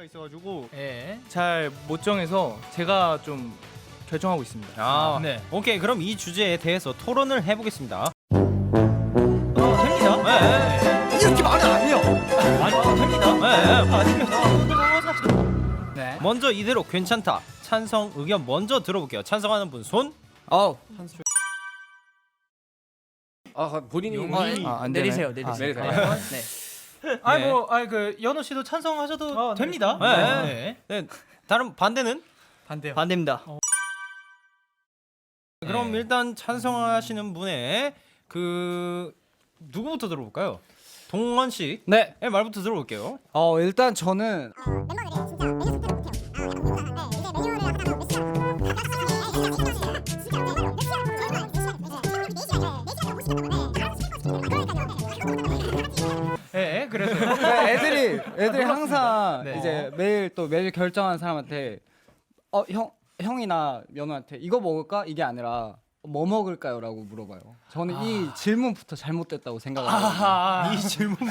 엉덩이가 있어가지고 예. 잘 못 정해서 제가 좀 결정하고 있습니다. 아, 네. 오케이 그럼 이 주제에 대해서 토론을 해보겠습니다. 어, 됩니다. 네. 이렇게 말은 안 해요. 아니 됩니다. 네. 네. 먼저 이대로 괜찮다. 찬성 의견 먼저 들어볼게요. 찬성하는 분 손. 아우. 아 본인이 아, 안 내리세요? 내리세요. 아, 네. 아이 뭐, 아이 그 연호 씨도 찬성하셔도 됩니다. 네. 네. 네. 다른 반대는? 반대요. 반대입니다. 그럼 네. 일단 찬성하시는 분의 그 누구부터 들어볼까요? 동원 씨의 네. 말부터 들어볼게요. 어 일단 저는 멤버들이 진짜 메뉴 선택을 못해요. 아, 약간 미국하는데 이제 메뉴를 하다가 몇 시간 예, 애들이 항상 네. 이제 매일 또 매일 결정하는 사람한테 어 형 형이나 연우한테 이거 먹을까 이게 아니라 뭐 먹을까요라고 물어봐요. 저는 이 질문부터 잘못됐다고 생각합니다. 이 질문부터.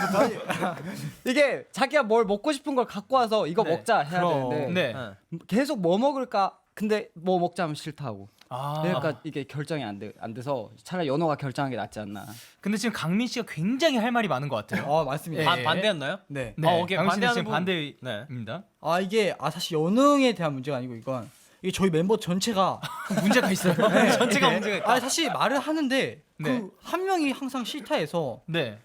이게 자기가 뭘 먹고 싶은 걸 갖고 와서 이거 네. 먹자 해야 그럼. 되는데 네. 계속 뭐 먹을까 근데 뭐 먹자 하면 싫다고. 아. 그러니까 이게 결정이 안, 돼, 안 돼서 차라리 연호가 결정하는 게 낫지 않나. 근데 지금 강민 씨가 굉장히 할 말이 많은 것 같아요. 아 맞습니다. 예. 반 반대였나요? 네. 네. 아, 오케이. 강민 씨는 지금 반대하는 반대입니다. 네. 아 이게 아 사실 연흥에 대한 문제가 아니고 이건 이게 저희 멤버 전체가 문제가 있어요. 전체가 문제가 있다. 아 사실 말을 하는데 네. 그 한 명이 항상 싫다해서 네.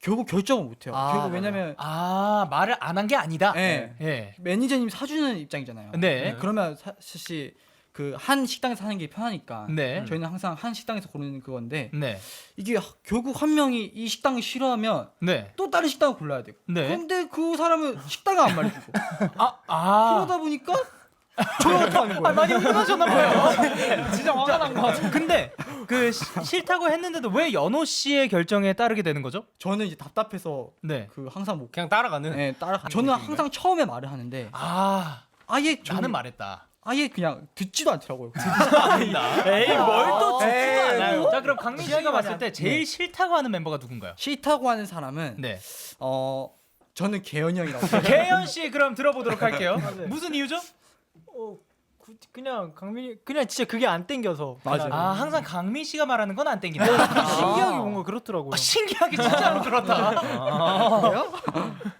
결국 결정을 못 해요. 아, 결국 왜냐면 아 말을 안 한 게 아니다. 예. 예. 매니저님 사주는 입장이잖아요. 네. 그러면 사, 사실 그 한 식당에서 하는 게 편하니까 네. 저희는 항상 한 식당에서 고르는 그건데 네. 이게 하- 결국 한 명이 이 식당을 싫어하면 네. 또 다른 식당을 골라야 되고 네. 근데 그 사람은 식당을 안 말해주고 아, 아. 그러다 보니까 저한테 하는 거예요. 아, 많이 흥분하셨나 봐요. 진짜 화가 난것 같아요. 근데 그 시- 싫다고 했는데도 왜 연호 씨의 결정에 따르게 되는 거죠? 저는 이제 답답해서 네. 그 항상 뭐 그냥 따라가는. 네, 따라 저는 항상 처음에 말을 하는데 아, 아예 저는 말했다. 아예 그냥 듣지도 않더라고요. 에이, 뭘 또 듣지도 않아요. 자, 그럼 강민 씨가 봤을 때 제일 싫다고 하는 멤버가 누군가요? 싫다고 하는 사람은 네. 어 저는 개현 형이라고. 생각해요. 개현 씨 그럼 들어보도록 할게요. 무슨 이유죠? 그냥 강민이 그냥 진짜 그게 안 땡겨서 맞아요. 아, 항상 강민 씨가 말하는 건 안 땡긴다. 신기하게 뭔가 그렇더라고요. 아, 신기하게 진짜로 그렇다.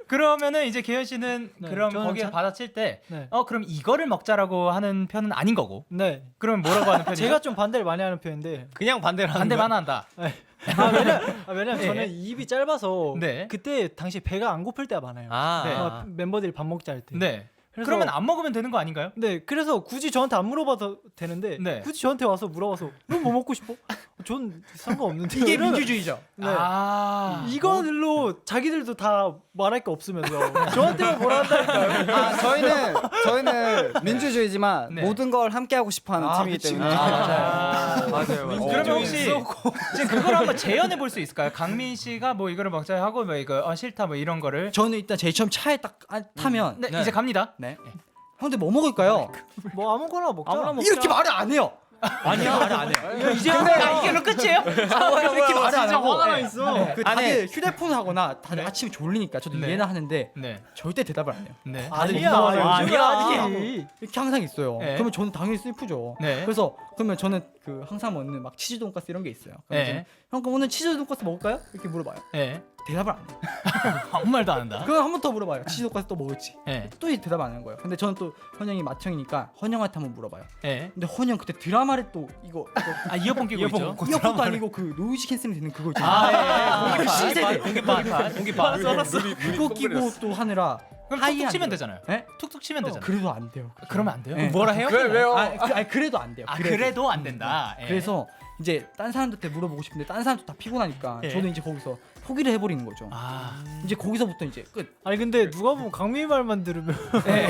그러면은 이제 개현 씨는 네, 그럼 저는 거기에 자- 받아칠 때, 네. 어 그럼 이거를 먹자라고 하는 편은 아닌 거고. 네. 그러면 뭐라고 하는 편이죠? 제가 좀 반대를 많이 하는 편인데 그냥 반대를 하는 반대만 거야? 한다. 아, 왜냐 아, 왜냐면 네. 저는 입이 짧아서 네. 그때 당시 배가 안 고플 때가 많아요. 아. 네. 어, 멤버들이 밥 먹자 할 때. 네. 그래서- 그러면 안 먹으면 되는 거 아닌가요? 네, 그래서 굳이 저한테 안 물어봐도 되는데 네. 굳이 저한테 와서 물어봐서 너뭐 먹고 싶어? 전 상관없는데 이게 민주주의죠. 네. 아. 이거들로 자기들도 다 말할 게 없으면서 저한테만 뭐라 한다니까요. 아, 저희는 저희는 민주주의지만 네. 모든 걸 함께 하고 싶어하는 아, 팀이기 때문에. 아, 맞아요. 그러면 혹시 지금 그걸 한번 재현해 볼 수 있을까요? 강민 씨가 뭐 이거를 먹자 하고 뭐 이거 어, 싫다 뭐 이런 거를 저는 일단 제일 처음 차에 딱 아, 타면 네, 이제 갑니다. 네. 형들 뭐 먹을까요? 뭐 아무거나 먹자. 아무나 먹자. 이렇게 말을 안 해요. 아니야 말을 안 해요. 이제 아, 이게 로 끝이에요? 이렇게 말을 안 하고 화가 나 있어. 그 다들 휴대폰 하거나 다들 아침에 졸리니까 저도 네. 이해는 하는데 네. 절대 대답을 안 해요. 네. 다들 아니야, 아니야, 이렇게 아니야. 하고 이렇게 항상 있어요. 네. 그러면 저는 당연히 슬프죠. 네. 그래서 그러면 저는 그 항상 먹는 막 치즈 돈가스 이런 게 있어요. 그럼 네. 저는 형 그럼 오늘 치즈 돈가스 먹을까요? 이렇게 물어봐요. 네. 대답을 안 해요. 아무 말도 안 한다. 그럼 한 번 더 물어봐요. 치즈 돈가스 또 먹을지. 네. 또이 대답 안 하는 거예요. 근데 저는 또 헌영이 맏형이니까 헌영한테 한번 물어봐요. 네. 근데 헌영 그때 드라마를 또 이거 이거 아 이어폰 끼고 있죠. 이어폰도 아니고 그 노이즈 캔슬링 되는 그거 있잖아요. 아, 예. 그 시세대. 공기판, 공기판. 그거 끼고 또 하느라 그럼 툭툭 치면. 되잖아요. 네? 툭툭 치면 되잖아요. 그래도 안 돼요. 그러면 안 돼요? 네. 뭐라 해요? 왜 왜요? 아, 그, 아니 그래도 안 돼요. 아 그래도 안 된다. 예. 그래서 이제 딴 사람들한테 물어보고 싶은데 딴 사람도 다 피곤하니까 예. 저는 이제 거기서 포기를 해버리는 거죠. 아 이제 거기서부터 이제 끝. 아니 근데 누가 보면 강민 말만 들으면 네.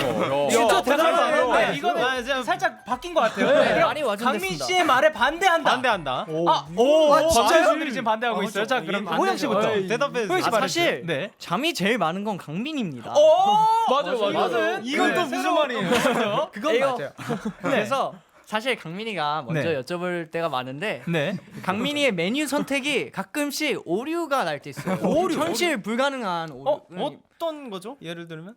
진짜 대단하네요. 네, 이거는 아, 살짝 바뀐 것 같아요. 네, 그럼 많이 완전됐습니다. 강민 씨의 말에 반대한다. 반대한다. 아, 오, 아, 진짜요? 진짜 분들이 지금 반대하고 아, 있어요. 자, 그럼 호영 씨부터 반대죠. 대답해 호영 씨 주세요. 말해주세요. 사실 네. 잠이 제일 많은 건 강민입니다. 오, 맞아요, 맞아요. 이건 또 무슨 말이에요? 그건. 맞아요. 그래서 사실 강민이가 먼저 네. 여쭤볼 때가 많은데 네. 강민이의 메뉴 선택이 가끔씩 오류가 날 때 있어요. 오류? 현실 불가능한 오류. 어 어떤 거죠? 예를 들면?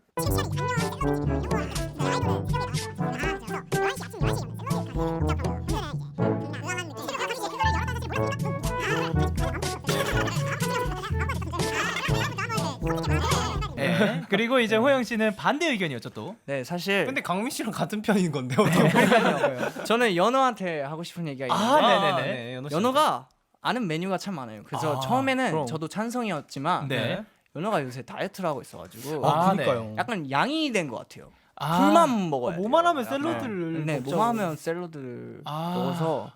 그리고 이제 호영 씨는 반대 의견이었죠 또. 네 사실 근데 강민 씨랑 같은 편인 건데 어떻게 네. 저는 연어한테 하고 싶은 얘기가 있는데 아, 네네네. 네, 연호 씨. 연어가 아는 메뉴가 참 많아요. 그래서 아, 처음에는 그럼. 저도 찬성이었지만 네. 연어가 요새 다이어트를 하고 있어가지고 아, 그러니까요. 약간 양이 된 것 같아요. 아. 풀만 먹어야 돼요. 뭐만 하면. 샐러드를 네, 먹자고. 뭐만 하면 샐러드를 아. 먹어서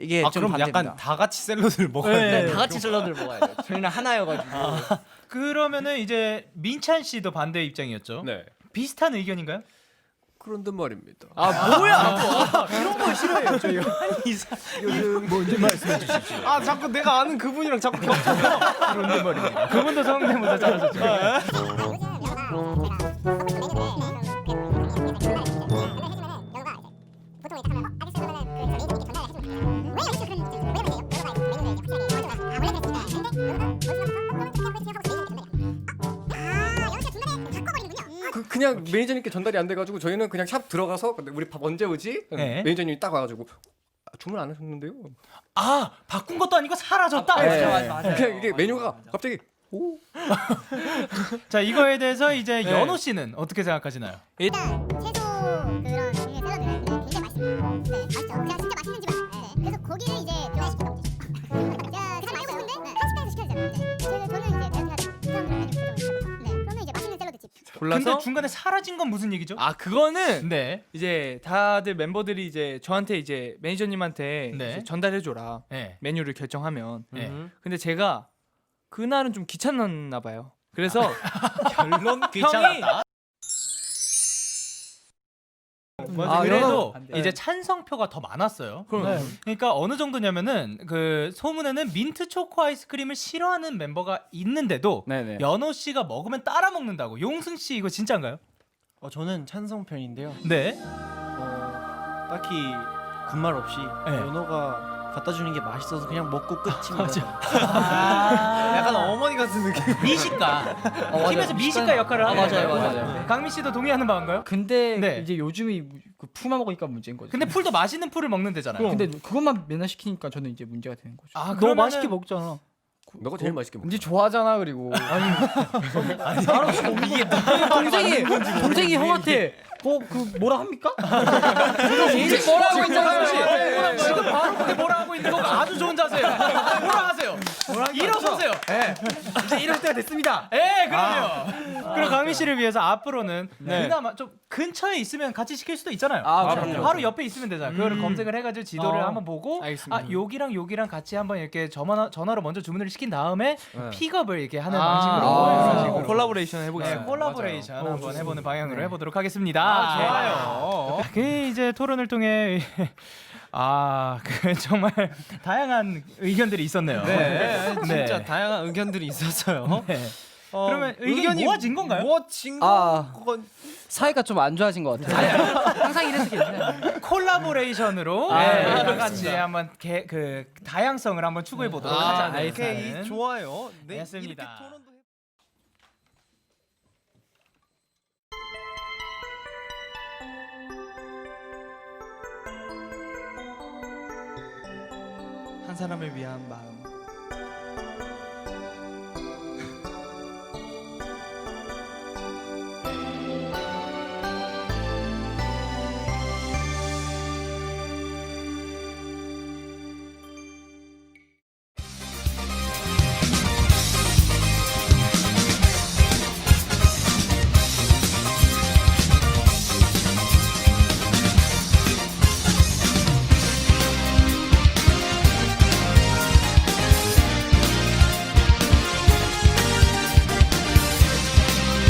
이게 아 좀 그럼 반대입니다. 약간 다 같이 샐러드를 먹어야 네. 돼. 네, 다 같이 샐러드를 먹어야 돼요. 저희는 하나여가지고. 그러면은 이제 민찬 씨도 반대 입장이었죠. 네. 비슷한 의견인가요? 그런데 말입니다. 아 뭐야? 아 자꾸 내가 아는 그분이랑 자꾸 겹쳐. 그분도 성대모사 잘하셨죠. 그 그냥 매니저님께 전달이 안 돼가지고 저희는 그냥 샵 들어가서 근데 우리 밥 언제 오지? 네. 매니저님이 딱 와가지고 아, 주문 안 하셨는데요? 아 바꾼 것도 아니고 사라졌다. 맞아, 맞아, 맞아. 그냥 이게 메뉴가 갑자기 오 자 이거에 대해서 이제 네. 연호 씨는 어떻게 생각하시나요? 일단 채소 그런 종류의 샐러드는 굉장히 맛있습니다. 네, 맛있죠. 그냥 진짜 맛있는 집안. 네. 그래서 거기를 이제 교환시켰다고 보죠. 자, 가장 많이 먹는데 한식당에서 시켜야 되잖아요. 네. 골라서 근데 중간에 사라진 건 무슨 얘기죠? 아 그거는 네. 이제 다들 멤버들이 이제 저한테 이제 매니저님한테 네. 이제 전달해줘라 네. 메뉴를 결정하면 네. 근데 제가 그날은 좀 귀찮았나 봐요 그래서 결론 형이 귀찮았다. 아, 그래도 이제 찬성표가 더 많았어요. 그럼 그러니까 어느 정도냐면은 그 소문에는 민트 초코 아이스크림을 싫어하는 멤버가 있는데도 네네. 연호 씨가 먹으면 따라 먹는다고. 용승 씨 이거 진짜인가요? 어, 저는 찬성 편인데요. 네. 어, 딱히 군말 없이 네. 연어가 갖다 주는 게 맛있어서 그냥 먹고 끝입니다. 어머니 같은 느낌. 미식가. 맞아요. 팀에서 미식가 역할을 아, 하는 맞아요, 거예요. 맞아요. 강민 씨도 동의하는 바인가요? 근데 네. 이제 요즘이 그 풀만 먹으니까 문제인 거죠. 근데 풀도 맛있는 풀을 먹는 데잖아요. 근데 그것만 맨날 시키니까 저는 이제 문제가 되는 거죠. 아, 너 맛있게 먹잖아. 너가 제일 맛있게 먹어. 니 좋아하잖아 그리고. 동생이 동생이 형한테 뭐 그 뭐라 합니까? 제일 뭐라고 있잖아요. 지금 바로 그게 뭐라 하고 있는 거가 아주 좋은 자세예요. 뭐라 하세요? 일어서세요. 네. 이제 이럴 때가 됐습니다. 예, 그럼요. 그리고 강민 씨를 위해서 앞으로는 그나마 좀 근처에 있으면 같이 시킬 수도 있잖아요. 아, 그럼요. 바로 옆에 있으면 되잖아요. 그거를 음. 검색을 해가지고 지도를 어, 한번 보고 알겠습니다. 아 여기랑 여기랑 같이 한번 이렇게 전화 전화로 먼저 주문을 시킨 다음에 픽업을 이렇게 하는 아, 방식으로 아, 식으로. 콜라보레이션 네, 해보겠습니다 콜라보레이션 맞아요. 한번 어, 해보는 방향으로 해보도록 하겠습니다. 아, 좋아요. 그 이제 토론을 통해 아, 그 정말 다양한 의견들이 있었네요. 네, 진짜 네. 다양한 의견들이 있었어요. 네. 어, 그러면 의견이 모아진 건가요? 모아진 아. 건 사이가 좀 안 좋아진 것 같아요. 항상 이래서 괜찮아요. 콜라보레이션으로 아, 네, 네, 다 같이 한번 개, 그 다양성을 한번 추구해 보도록 아, 하자. 오케이 좋아요. 네, 됐습니다. 사람을 위한 마음